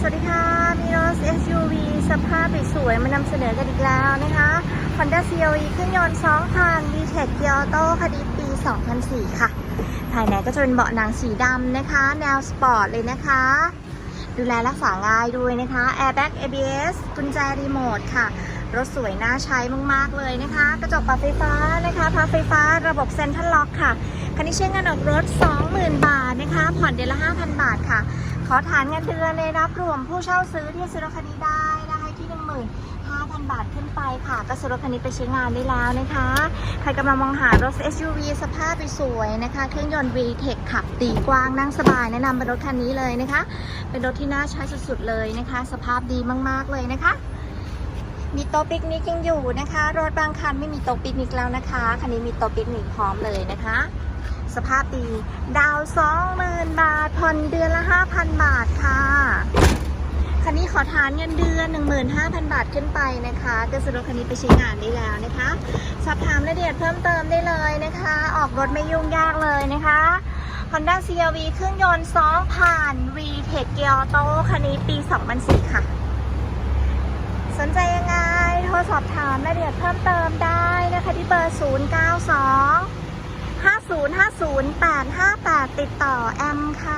สวัสดีค่ะ มีรถ SUV สภาพสวยมานำเสนอกันอีกแล้วนะคะ Honda CRV เครื่องยนต์2,000 VTEC Gear Auto คดีปี 2004 ค่ะ ภายในก็จะเป็นเบาะหนังสีดำนะคะ แนวสปอร์ตเลยนะคะ ดูแลรักษาง่ายด้วยนะคะ Airbag ABS กุญแจรีโมทค่ะ รถสวยน่าใช้มาก ๆ เลยนะคะ กระจกปรับไฟฟ้านะคะพับไฟฟ้าระบบเซ็นทรัลล็อกค่ะคันนี้ใช้เงินออกรถ 20,000 บาทนะคะ ผ่อนเดือนละ 5,000 บาทค่ะ ขอฐานเงินเดือนเลยรับรวมผู้เช่าซื้อที่ซื้อรถคันนี้ได้นะคะที่ 15,000 บาทขึ้นไปค่ะ ก็ซื้อรถคันนี้ไปใช้งานได้แล้วนะคะ ใครกำลังมองหารถ SUV สภาพสวยนะคะ เครื่องยนต์ VTEC ขับตีกว้างนั่งสบายแนะนำเป็นรถคันนี้เลยนะคะ เป็นรถที่น่าใช้สุดๆเลยนะคะ สภาพดีมากๆเลยนะคะมีโต๊ะปิกนิกยังอยู่นะคะ รถบางคันไม่มีโต๊ะปิกนิกแล้วนะคะ คันนี้มีโต๊ะปิกนิกพร้อมเลยนะคะ สภาพดี ดาวสอง 20,000 บาท ผ่อนเดือนละ 5,000 บาทค่ะ คันนี้ขอทานเงินเดือน 15,000 บาทขึ้นไปนะคะก็ซื้อรถคันนี้ไปใช้งานได้แล้วนะคะ สอบถามรายละเอียดเพิ่มเติมได้เลยนะคะ ออกรถไม่ยุ่งยากเลยนะคะ Honda CRV เครื่องยนต์2,000 VTEC Gear Auto คันนี้ปี 2004 ค่ะ สนใจยังไง โทรสอบถามรายละเอียดเพิ่มเติมได้นะคะที่เบอร์ 092 5050 858 ติดต่อแอมค่ะ